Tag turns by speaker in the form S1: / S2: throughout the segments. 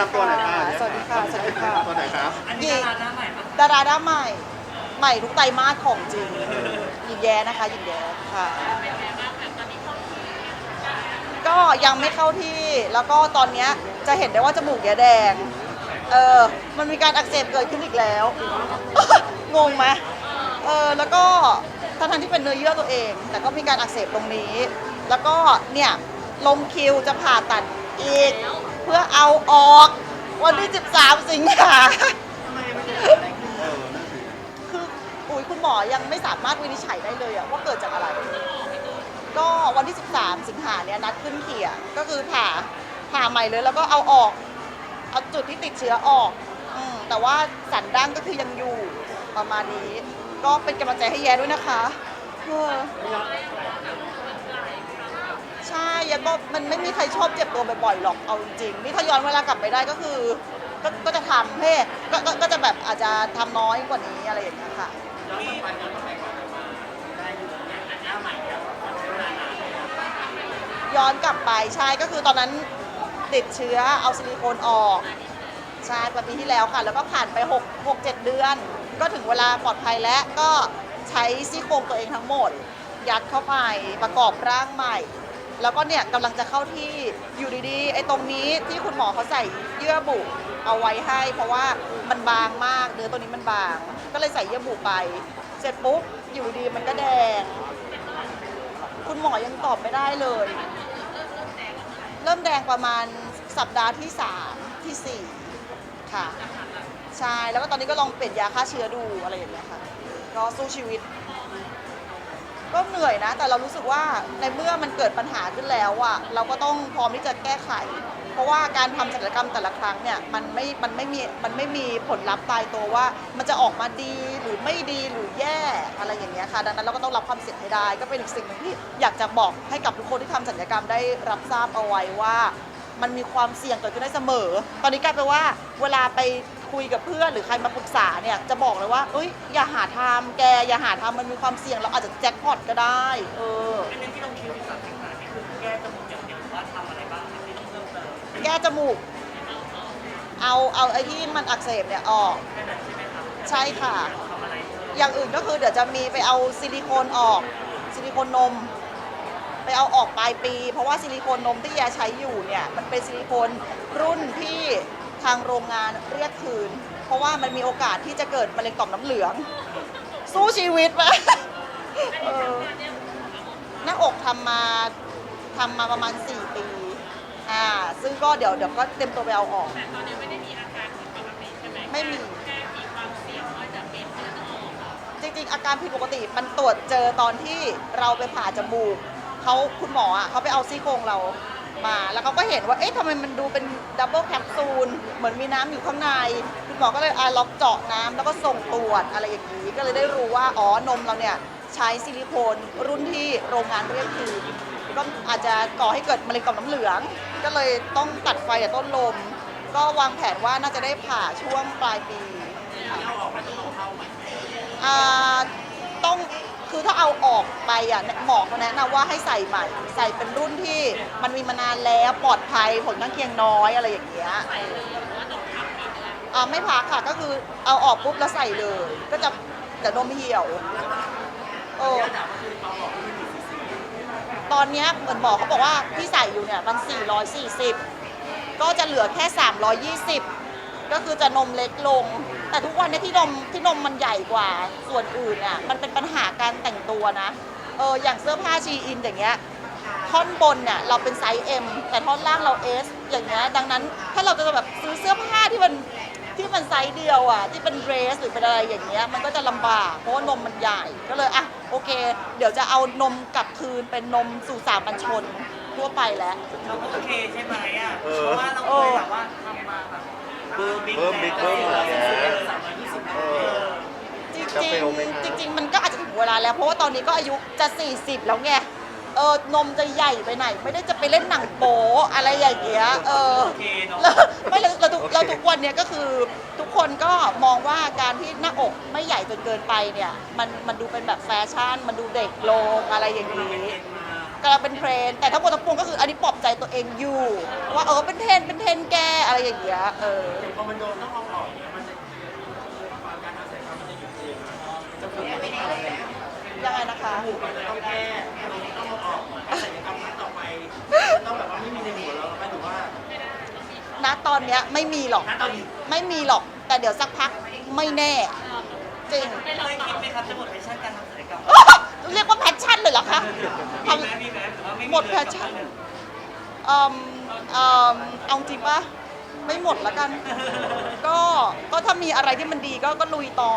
S1: นำตัวหน่อยค่ะ
S2: สวัสดีค่ะ สวัสดีค่ะ
S1: แนะนำตัวหน่อยครับ
S3: อันนี้ดาราหน้าใหม่ปะ
S2: ดาราด้าใหม่ ใหม่ทุกไตรมาสของจริงหยินแย้นะคะหยินแย้ค่ะ ก็ยังไม่เข้าที่ แล้วก็ตอนเนี้ยจะเห็นได้ว่าจมูกแย้แดง เออ มันมีการอักเสบเกิดขึ้นอีกแล้ว งงไหมเออ แล้วก็ทั้งทที่เป็นเนื้อเยื่อตัวเอง แต่ก็มีการอักเสบตรงนี้ แล้วก็เนี่ยลงคิวจะผ่าตัดอีกเพื่อเอาออก วันที่ 13 สิงหา
S1: เออนั่นสิ
S2: คืออุ๋ยคุณหมอยังไม่สามารถวินิจฉัยได้เลยอะว่าเกิดจากอะไร ก็วันที่ 13 สิงหาเนี่ยนัดขึ้นเขียงก็คือผ่าผ่าใหม่เลยแล้วก็เอาออกเอาจุดที่ติดเชื้อออกอืมแต่ว่าสันดั้งก็คือยังอยู่ประมาณนี้ ก็เป็นกำลังใจให้แย้ด้วยนะคะ เออ ใช่แย้ก็มันไม่มีใครชอบเจ็บตัวบ่อยๆหรอกเอาจริงๆนี่ถ้าย้อนเวลากลับไปได้ก็คือ ก็ก็จะทำเพ่ก็ก็ก็จะแบบอาจจะทำน้อยกว่านี้อะไรอย่างเงี้ยค่ะ
S3: ย้อนกลับไปย้อนกลับไปก่อนจะมาได้อยู่เนี่ยหน้าใหม่แล้วใช้เวลานานเลยอะ
S2: ย้อนกลับไปใช่ก็คือตอนนั้นติดเชื้อเอาซิลิโคนออกใช่ประปีที่แล้วค่ะ แล้วก็ผ่านไป6 6 7 เดือน ก็ถึงเวลาปลอดภัยแล้วก็ใช้ซี่โครงตัวเองทั้งหมด ยัดเข้าไปประกอบร่างใหม่ แล้วก็เนี่ยกำลังจะเข้าที่อยู่ดีๆไอ้ตรงนี้ที่คุณหมอเขาใส่เยื่อบุเอาไว้ให้ เพราะว่ามันบางมากเนื้อตัวนี้มันบาง ก็เลยใส่เยื่อบุไป เสร็จปุ๊บอยู่ดีมันก็แดง คุณหมอยังตอบไม่ได้เลย เริ่มแดงประมาณสัปดาห์ที่3ที่4ค่ะใช่แล้วก็ตอนนี้ก็ลองเปลี่ยนยาฆ่าเชื้อดูอะไรอย่างเงี้ยค่ะก็สู้ชีวิต ก็เหนื่อยนะ แต่เรารู้สึกว่าในเมื่อมันเกิดปัญหาขึ้นแล้วอะเราก็ต้องพร้อมที่จะแก้ไข เพราะว่าการทำศัลยกรรมแต่ละครั้งเนี่ยมันไม่มันไม่มีมันไม่มีผลลัพธ์ตายตัวว่า มันจะออกมาดีหรือไม่ดีหรือแย่อะไรอย่างเงี้ยค่ะดังนั้นเราก็ต้องรับความเสี่ยงให้ได้ ก็เป็นอีกสิ่งหนึ่งที่อยากจะบอกให้กับทุกคนที่ทำศัลยกรรมได้รับทราบเอาไว้ว่า มันมีความเสี่ยงเกิดขึ้นได้เสมอ ตอนนี้กลายเป็นว่าเวลาไป คุยกับเพื่อนหรือใครมาปรึกษาเนี่ยจะบอกเลยว่าเอ้ยอย่าหาทำแกอย่าหาทำมันมีความเสี่ยงเราอาจจะแจ็คพอตก็ได้ เออ
S3: อันนี้ที่ลงคิวที่สามสิงหานี่คือแก้จมูกอย่างเดียวหรือว่าทำอะไรบ้างที่ต้องเพิ่มเติม
S2: แก้จมูก เอาเอาไอ้ที่มันอักเสบเนี่ยออก
S3: แค่นั้นใช่ไหมครับ
S2: ใช่ค่ะ
S3: ทำอะไรเพิ่ม
S2: อย่างอื่นก็คือเดี๋ยวจะมีไปเอาซิลิโคนออก ซิลิโคนนม ไปเอาออกปลายปี เพราะว่าซิลิโคนนมที่ยาใช้อยู่เนี่ย มันเป็นซิลิโคนรุ่นที่ ทางโรงงานเรียกคืน เพราะว่ามันมีโอกาสที่จะเกิดมะเร็งต่อมน้ำเหลือง สู้ชีวิตมาเออหน้าอกทำมาทำมาประมาณ 4 ปีอ่าซึ่งก็เดี๋ยวเดี๋ยวก็เต็มตัวไปเอาออก
S4: แต่ตอนนี้ไม่ได้มีอาการผิดปกติใช่ไหม
S2: ไม่มี
S4: แค่มีความเสี่ยงว่าจะเป็นเลือดออกอะ
S2: จริงๆ อาการผิดปกติมันตรวจเจอตอนที่เราไปผ่าจมูกเขาคุณหมออะเขาไปเอาซี่โครงเรา มา แล้วเขาก็เห็นว่า เอ๊ะทำไมมันดูเป็นดับเบิลแคปซูล เหมือนมีน้ำอยู่ข้างใน คุณหมอก็เลยอาล็อกเจาะน้ำแล้วก็ส่งตรวจอะไรอย่างนี้ ก็เลยได้รู้ว่า อ๋อ นมเราเนี่ย ใช้ซิลิโคนรุ่นที่โรงงานเรียกคืนก็อาจจะก่อให้เกิดมะเร็งต่อมน้ำเหลือง ก็เลยต้องตัดไฟจากต้นลม ก็วางแผนว่าน่าจะได้ผ่าช่วงปลายปี
S3: เอาต้อง
S2: คือถ้าเอาออกไปอะหมอเขาแนะนำว่าให้ใส่ใหม่ ใส่เป็นรุ่นที่มันมีมานานแล้วปลอดภัยผลข้างเคียงน้อยอะไรอย่างเงี้ยอ่าไม่พักค่ะก็คือเอาออกปุ๊บแล้วใส่เลย ก็จะเดี๋ยวนมเหี่ยวเออตอนเนี้ยเหมือนหมอเขาบอกว่าที่ใส่อยู่เนี่ยมัน 440 ก็จะเหลือแค่ 320 ก็คือจะนมเล็กลง แต่ทุกวันเนี้ที่นมที่นมมันใหญ่กว่าส่วนอื่นเนี่ยมันเป็นปัญหาการแต่งตัวนะเอออย่างเสื้อผ้าชีอินอย่างเงี้ยท่อนบนเนี่ยเราเป็นไซส์ M แต่ท่อนล่างเรา S อย่างเงี้ยดังนั้นถ้าเราจะแบบซื้อเสื้อผ้าที่มันที่มันไซส์เดียวอะที่เป็นเดรสหรือเป็นอะไรอย่างเงี้ยมันก็จะลำบากเพราะว่านมมันใหญ่ก็เลยอะโอเค เดี๋ยวจะเอานมกลับคืนเป็นนมสู่สามัญชนทั่วไปแล้ว
S3: เราก็โอเคใช่ไหมอะ
S1: เออ
S3: บอร์บิ๊ก
S1: เบอร์บิ๊ก
S3: แล้ว
S1: เบอร์บิ๊ก
S3: สามร้อยยี่สิบ
S1: เออ
S2: จริง
S1: จะเฟลไหมคะ
S2: ๆจริง ๆ มันก็อาจจะถึงเวลาแล้ว เพราะว่าตอนนี้ก็อายุจะ 40 แล้วไง เออนมจะใหญ่ไปไหน ไม่ได้จะไปเล่นหนังโป๊อะไรอย่างเงี้ย เออ
S3: โอเคเนาะ
S2: แล้วไม่แล้วแล้วทุก
S1: โอเค
S2: แล้วทุกวันเนี้ยก็คือทุกคนก็มองว่าการที่หน้าอกไม่ใหญ่จนเกินไปเนี่ย มันมันดูเป็นแบบแฟชั่น มันดูเด็กลงอะไรอย่างนี้ กำลังเป็นเทรนด์แต่ทั้งหมดทั้งปวงก็คืออันนี้ปลอบใจตัวเองอยู่ ว่าเออเป็นเทรนด์เป็นเทรนด์แกอะไรอย่างเงี้ยเออ
S3: อย่างพอมันโดนต้องเอาออกเนี่ยมันจะความการทำศัลยกรรมมันจะหยุดเองจะฝึกไม่ได้แล้ว
S2: ยังไงนะคะ
S3: จมูกมันจะต้องแก้ตรงนี้ต้องเอาออกถ้าศัลยกรรมครั้งต่อไปจะต้องแบบว่าไม่มีในหัวเราหมายถึงว่า
S2: ณตอนเนี้ยไม่มีหรอก
S3: ณตอนนี้
S2: ไม่มีหรอก แต่เดี๋ยวสักพักไม่แน่ จริง
S3: ไม่เคยคิดไหมครับจะหมดแพชชั่นการทำศัลยกรรม
S2: เรียกว่าแพชชั่นเลยเหรอคะ
S3: มีไหมมีไหมหรือว่าไม่
S2: หมดแพชชั่นเอ่มเอ่มเอาจริงปะไม่หมดละกัน ก็ก็ถ้ามีอะไรที่มันดีก็ก็ลุยต่อ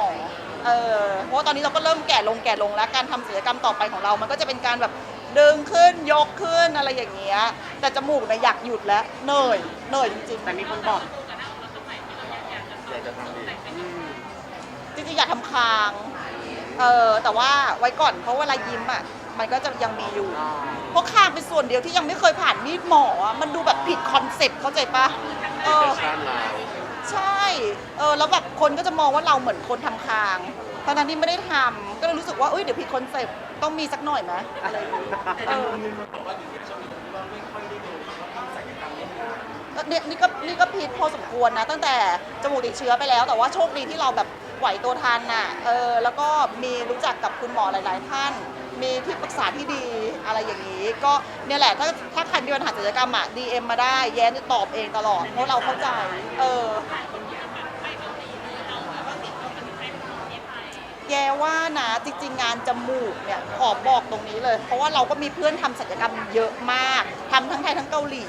S2: เออเพราะว่าตอนนี้เราก็เริ่มแก่ลงแก่ลงแล้วการทำศัลยกรรมต่อไปของเรา มันก็จะเป็นการแบบดึงขึ้นยกขึ้นอะไรอย่างเงี้ยแต่จมูกเนี่ยอยากหยุดแล้วเหนื่อยเหนื่อยจริงๆ
S5: แต่มีคนบอก
S1: อยากจะทำดี
S2: จริงๆอยากทำคาง เออแต่ว่าไว้ก่อนเพราะเวลายิ้มอะมันก็จะยังมีอยู่ เพราะคางเป็นส่วนเดียวที่ยังไม่เคยผ่านมีดหมออะมันดูแบบผิดคอนเซ็ปต์เข้าใจปะเอ
S1: แฟ
S2: อ
S1: ชั่นเรา
S2: ใช่ เออ แล้วแบบคนก็จะมองว่าเราเหมือนคนทำคางทั้งๆที่ไม่ได้ทำก็เลยรู้สึกว่าเอ้ย เดี๋ยวผิดคอนเซ็ปต์ต้องมีสักหน่อยไหมอะไรอย่างงี้
S3: แต่
S2: เอ
S3: ใน
S2: อ
S3: มุมนึงมันบอกว่าอยู่ในช่วงนี้ที่ว่าไม่ค่อยได้โดนเขาทำศัลยกรรมเนี่ย
S2: แล้วเนี่ยนี่ก็นี่ก็ผิดพอสมควรนะ ตั้งแต่จมูกติดเชื้อไปแล้ว แต่ว่าโชคดีที่เราแบบ ไหวตัวทันน่ะเออแล้วก็มีรู้จักกับคุณหมอหลาย ๆ ท่าน มีที่ปรึกษาที่ดีอะไรอย่างนี้ ก็เนี่ยแหละถ้าถ้าใครมีปัญหาศัลยกรรมอะ DM มาได้แย้จะตอบเองตลอดเพราะเราเข้าใจ เออ แย่ว่านะจริง ๆ งานจมูกเนี่ยขอบอกตรงนี้เลย เพราะว่าเราก็มีเพื่อนทำศัลยกรรมเยอะมากทำทั้งไทยทั้งเกาหลี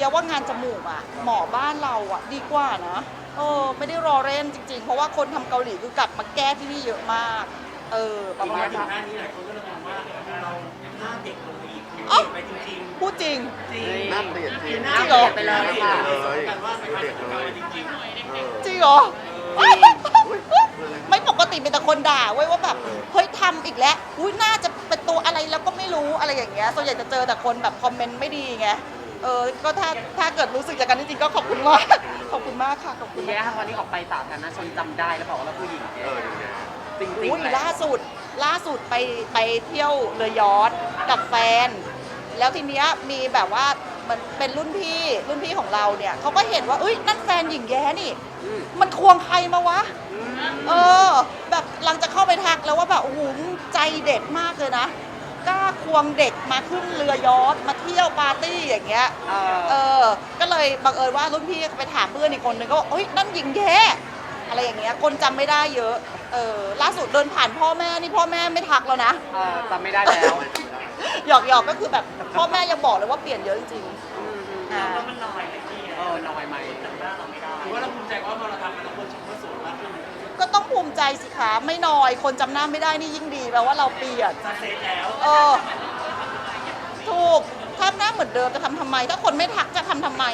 S2: แย่ว่างานจมูกอะหมอบ้านเราอะดีกว่านะเออไม่ได้รอเล่นจริง ๆ เพราะว่าคนทำเกาหลีคือกลับมาแก้ที่นี่เยอะมาก เออประ
S3: อีก
S2: มา
S3: มา
S2: ณ
S3: ถึง
S2: นั้น
S3: หน้านี้หลายคนก็เลยมองว่าเราหน้าเด็กลงไปอีกเปลี่ยนไปจริง
S2: พูดจริง
S3: ๆจริง
S1: หน้าเปลี่ยนจริง
S3: หน้า
S2: จริงเหรอ
S3: เปลี่ยนไปเลยค่ะกันว่าไปทำศัลยกรรมมาจริง
S1: เออ
S2: จริงเหรอ
S1: อุ๊ย
S2: ไม่ปกติเป็นแต่คนด่าเว้ยว่าแบบเฮ้ยทำอีกแล้วอุ้ยน่าจะเป็นตัวอะไรแล้วก็ไม่รู้อะไรอย่างเงี้ยส่วนใหญ่จะเจอแต่คนแบบคอมเมนต์ไม่ดีไง เออก็ถ้าถ้าเกิดรู้สึกอย่างนั้นจริงๆก็ขอบคุณมากขอบคุณมากค่ะขอบคุณ
S5: แย่
S2: มาก
S5: ค่ะวันนี้ออกไปสาธารณชนจำได้แล้วบอกว่าเราผู้หญิง
S1: เอออย่างเงี้ย
S5: จริง
S2: อุ้ย
S5: ๆแหละ
S2: ล่าสุดล่าสุดไปไปเที่ยวเรือยอทกับแฟน แล้วทีเนี้ยมีแบบว่ามันเป็นรุ่นพี่รุ่นพี่ของเราเนี่ยเขาก็เห็นว่าเอ้ยนั่นแฟนหญิงแย้นี่
S5: อืม
S2: มันควงใครมาวะเออ แบบหลังจากเข้าไปทักแล้วว่าแบบโอ้โหใจเด็ดมากเลยนะ กล้าควงเด็กมาขึ้นเรือยอทมาเที่ยวปาร์ตี้อย่างเงี้ย
S5: เออ
S2: เออ ก็เลยบังเอิญว่ารุ่นพี่ไปถามเพื่อนอีกคนนึงก็บอกเอ้ยนั่นหญิงแย้อะไรอย่างเงี้ย คนจำไม่ได้เยอะ เออ ล่าสุดเดินผ่านพ่อแม่นี่พ่อแม่ไม่ทักแล้วนะ
S5: เออจำไม่ได้แล้ว
S2: หยอกหยอกๆก็คือแบบพ่อแม่ยังบอกเลยว่าเปลี่ยนเยอะจริง
S5: อืมอืม
S2: ๆอ่า
S3: แล้วมันน้อยเลยพี่
S5: เออน้อยไหม
S3: หน้าเราไม่ได้ถือว่าเราภูมิใจว่าพอเรา
S2: ใจสิคะไม่น้อย คนจำหน้าไม่ได้นี่ยิ่งดีแปลว่าเราเปลี่ยน
S3: ซักเซสแล้ว
S2: เออถูกถ้าหน้าเหมือนเดิมจะทำทำไม ถ้าคนไม่ทักจะทำทำไม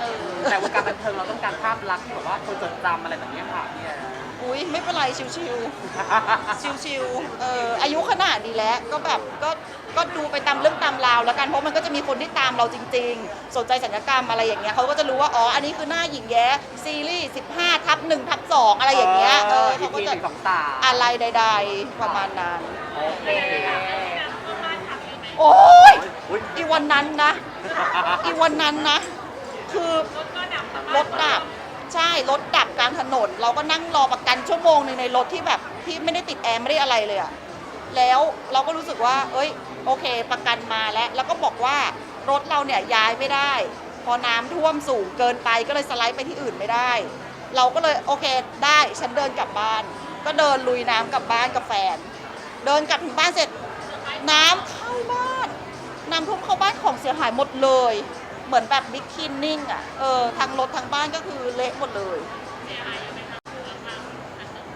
S2: เออ
S5: แต่วงการบันเทิงเราต้องการภาพลักษณ์ที่แบบว่าคนจดจำอะไรแบบนี้ค่ะพี่แอร์
S2: อุ้ยไม่เป็นไรชิวๆชิวๆเอออายุขนาดนี้แล้วก็แบบก็ ก็ดูไปตามเรื่องตามราวแล้วกันเพราะมันก็จะมีคนที่ตามเราจริง ๆ สนใจสัญญกรรมอะไรอย่างเงี้ยเขาก็จะรู้ว่าอ๋ออันนี้คือหน้าหญิงแย้ซีรีส์15ทับ1ทับ2อะไรอย่างเงี้ยเออ
S5: อี
S2: เขา
S5: ก
S2: ก็
S5: ทีห
S2: จะ
S5: นึ่งสองสาม
S2: อะไรใด ๆ ประมาณนั้น
S5: โอเค
S2: โอ้ย
S1: อุ๊ย
S2: อีวันนั้นนะ อีวันนั้นนะ คือรถดับใช่รถดับกลางถนน เราก็นั่งรอประกันชั่วโมงหนึ่งในรถที่แบบที่ไม่ได้ติดแอร์ไม่ได้อะไรเลยอะแล้วเราก็รู้สึกว่า เอ้ย โอเค ประกันมาแล้วแล้วก็บอกว่ารถเราเนี่ยย้ายไม่ได้ พอน้ำท่วมสูงเกินไปก็เลยสไลด์ไปที่อื่นไม่ได้ เราก็เลยโอเคได้ฉันเดินกลับบ้าน ก็เดินลุยน้ำกลับบ้านกับแฟน เดินกลับถึงบ้านเสร็จ น้ำเข้าบ้าน น้ำท่วมเข้าบ้านของเสียหายหมดเลย เหมือนแบบบิ๊กคินนิ่งอะเออทางรถทางบ้านก็คือเละหมดเลย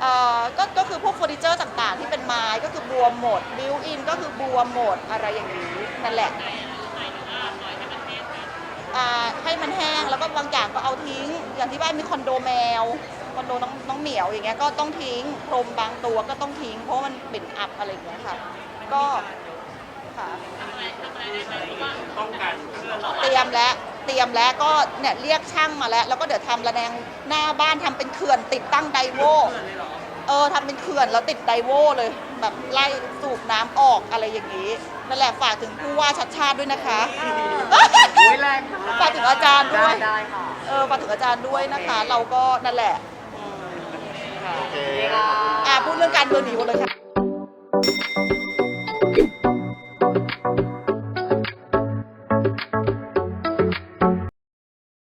S2: เอ่อ ก็ก็คือพวกเฟอร์นิเจอร์ต่างๆ ที่เป็นไม้ก็คือบวมหมดบิวอินก็คือบวมหมดอะไรอย่างนี้นั่นแหละอ่าให้มันแห้งแล้วก็บางอย่างก็เอาทิ้ง อย่างที่บ้านมีคอนโดแมวคอนโดน้องน้องเหมียวอย่างเงี้ยก็ต้องทิ้งพรมบางตัวก็ต้องทิ้ง เพราะว่ามันเป็นอับอะไรอย่างเงี้ยค่ะ ก็ค่ะ
S3: ป้องกันเพื่อเรา
S2: เตรียมแล้วเตรียมแล้วก็เนี่ยเรียกช่างมาแล้ว แล้วก็เดี๋ยวทำระแนงหน้าบ้านทำเป็นเขื่อนติดตั้งไดโว
S3: เพื่อนเลยเหรอ
S2: เเออทำเป็นเขื่อนแล้วติดไดโวเลย แบบไล่สูบน้ำออกอะไรอย่างนี้นั่นแหละฝากถึงผู้ว่าชัดชาติด้วยนะคะ
S5: อุ้ยแรงนะ
S2: ฝากถึงอาจารย์ด้วย
S5: ได้ได้ค่ะ
S2: เออฝากถึงอาจารย์ด้วยนะคะ เราก็นั่นแหละอืมค่ะ
S1: โอเค
S5: ค่ะ
S2: อะพูดเรื่องการเมืองหนีหมดเลยค่ะ